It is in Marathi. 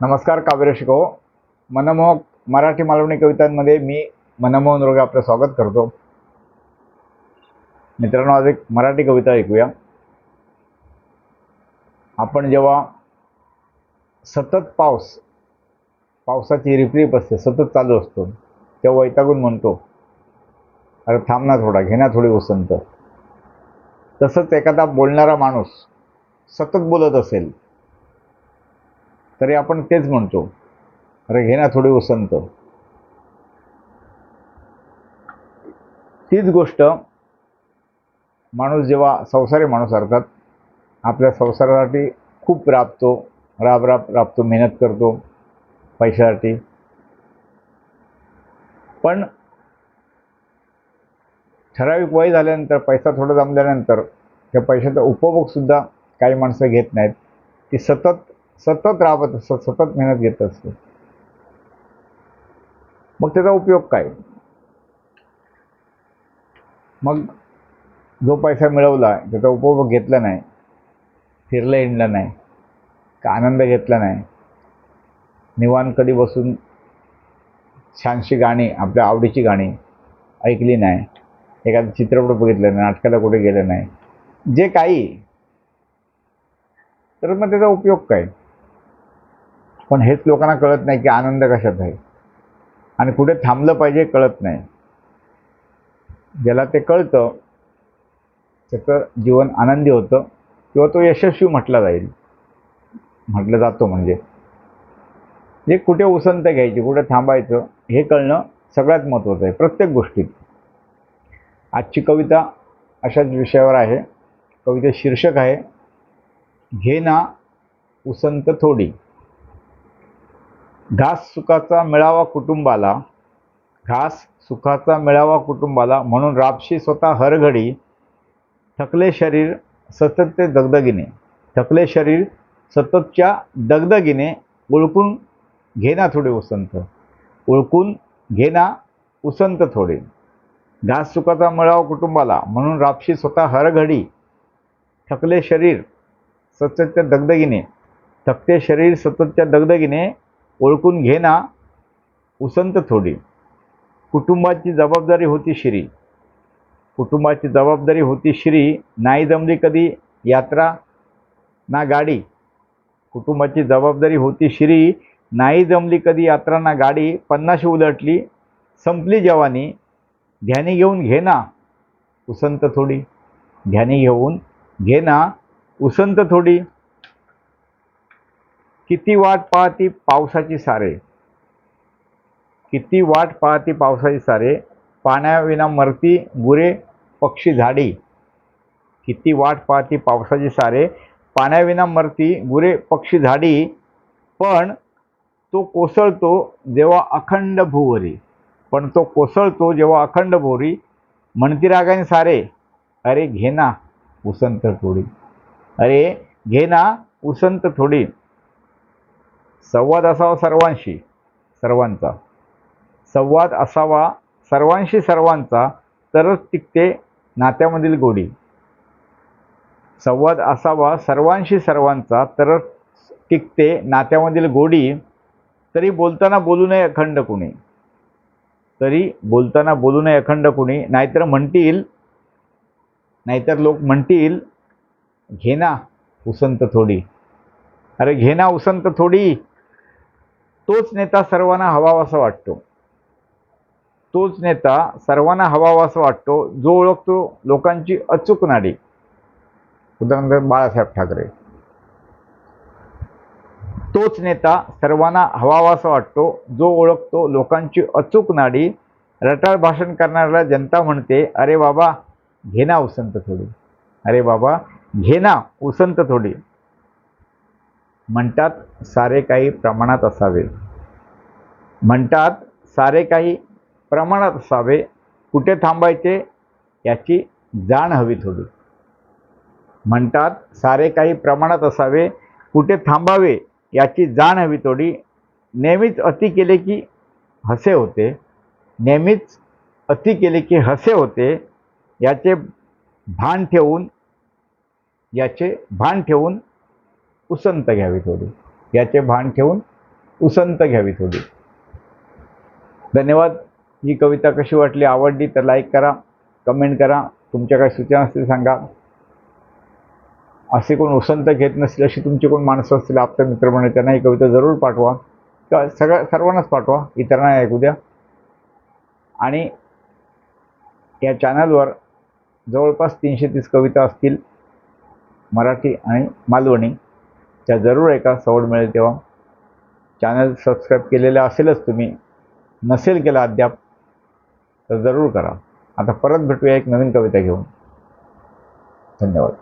नमस्कार काव्य शिको मनमोहक मराठी मालवणी कवितांमध्ये मी मनमोहन रोगे आपलं स्वागत करतो. मित्रांनो आज एक मराठी कविता ऐकूया. आपण जेव्हा सतत पाऊस पावसाची रिपरिप असते सतत चालू असतो तेव्हा वैतागून म्हणतो अरे थांब ना थोडा घे ना थोडी उसंत तसंच एखादा बोलणारा माणूस सतत बोलत असेल तरी आपण तेच म्हणतो. अरे घे ना थोडी उसंत तीच गोष्ट माणूस जेव्हा संसारी माणूस अर्थात आपल्या संसारासाठी खूप राबतो राब राब राबतो मेहनत करतो पैशासाठी. पण ठराविक वय झाल्यानंतर पैसा थोडा जमल्यानंतर त्या पैशाचा उपभोगसुद्धा काही माणसं घेत नाहीत. ती सतत सतत राबत असतात सतत मेहनत घेत असतो मग त्याचा उपयोग काय? मग जो पैसा मिळवला त्याचा उपभोग घेतला नाही फिरलं हिंडलं नाही का आनंद घेतला नाही निवान कधी बसून छानशी गाणी आपल्या आवडीची गाणी ऐकली नाही एखादं चित्रपट बघितलं नाही नाटकाला कुठे गेलं नाही जे काही तर मग त्याचा उपयोग काय? पण हेच लोकांना कळत नाही की आनंद कशात आहे. आणि कुठे थांबलं पाहिजे कळत नाही. ज्याला ते कळतं त्याचं जीवन आनंदी होतं किंवा तो यशस्वी म्हटला जाईल. म्हटलं जातो म्हणजे. जे कुठे उसंत घ्यायची कुठे थांबायचं हे कळणं सगळ्यात महत्त्वाचं आहे प्रत्येक गोष्टीत. आजची कविता अशाच विषयावर आहे. कविता शीर्षक आहे घे ना उसंत थोडी. घास सुखाचा मिळावा कुटुंबाला घास सुखाचा मिळावा कुटुंबाला म्हणून रापशी स्वतः हरघडी थकले शरीर सतत ते दगदगिने थकले शरीर सततच्या दगदगिने ओळखून घेना थोडे उसंत ओळखून घेना उसंत थोडे. घास सुखाचा मिळावा कुटुंबाला म्हणून रापशी स्वतः हरघडी थकले शरीर सततच्या दगदगिने थकते शरीर सततच्या दगदगिने ओळखून घे ना उसंत थोडी. कुटुंबाची जबाबदारी होती श्री. कुटुंबाची जबाबदारी होती श्री नाही जमली कधी यात्रा ना गाडी. कुटुंबाची जबाबदारी होती श्री नाही जमली कधी यात्रा ना गाडी. पन्नाशी उलटली संपली जवानी. ध्यानी घेऊन घे ना उसंत थोडी. ध्यानी घेऊन घे ना उसंत थोडी. किती वाट पाहती पावसाची सारे? किती वाट पाहती पावसाची सारे? पाण्याविना मरती गुरे पक्षी झाडी. किती वाट पाहती पावसाची सारे? पाण्याविना मरती गुरे पक्षी झाडी. पण तो कोसळतो जेव्हा अखंड भुवरी. पण तो कोसळतो जेव्हा अखंड भोरी म्हणती रागाने सारे. अरे घे ना उसंत थोडी. अरे घे ना उसंत थोडी. संवाद असावा सर्वांशी सर्वांचा. संवाद असावा सर्वांशी सर्वांचा तरच टिकते नात्यामधील गोडी. संवाद असावा सर्वांशी सर्वांचा तरच टिकते नात्यामधील गोडी. तरी बोलताना बोलू नये अखंड कुणी. तरी बोलताना बोलू नये अखंड कुणी. नाहीतर म्हणतील नाहीतर लोक म्हणतील घेना उसंत थोडी. अरे घे ना उसंत थोडी. तोच नेता सर्वांना हवावासा वाटतो. तोच नेता सर्वांना हवावासा वाटतो जो ओळखतो लोकांची अचूक नाडी. उदाहरणार्थ बाळासाहेब ठाकरे. तोच नेता सर्वांना हवावासा वाटतो जो ओळखतो लोकांची अचूक नाडी. रटाळ भाषण करणाऱ्याला जनता म्हणते अरे बाबा घे ना उसंत थोडी. अरे बाबा घे ना उसंत थोडी. म्हणतात सारे काही प्रमाणात असावे. म्हणतात सारे काही प्रमाणात असावे कुठे थांबायचे याची जाण हवी थोडी. म्हणतात सारे काही प्रमाणात असावे कुठे थांबावे याची जाण हवी थोडी. नेहमीच अति केले की हसे होते. नेहमीच अति केले की हसे होते याचे भान ठेवून याचे भान ठेवून उसंत घ्यावी थोडी. याचे भान ठेवून उसंत घ्यावी थोडी. धन्यवाद. ही कविता कशी वाटली आवडली तर लाईक करा कमेंट करा तुमच्या काही सूचना असतील सांगा. असे कोण उसंत घेत नसतील अशी तुमची कोण माणसं असतील आपल्या म्हणे त्यांना ही कविता जरूर पाठवा. किंवा सगळ्या सर्वांनाच पाठवा इतरांना ऐकू द्या आणि या चॅनलवर जवळपास तीनशे तीस कविता असतील मराठी आणि मालवणी. त्या जरूर ऐका सवड मिळेल तेव्हा. चॅनल सबस्क्राईब केलेलं असेलच तुम्ही नसेल केलं अद्याप तर जरूर करा. आता परत भेटूया एक नवीन कविता घेऊन. धन्यवाद.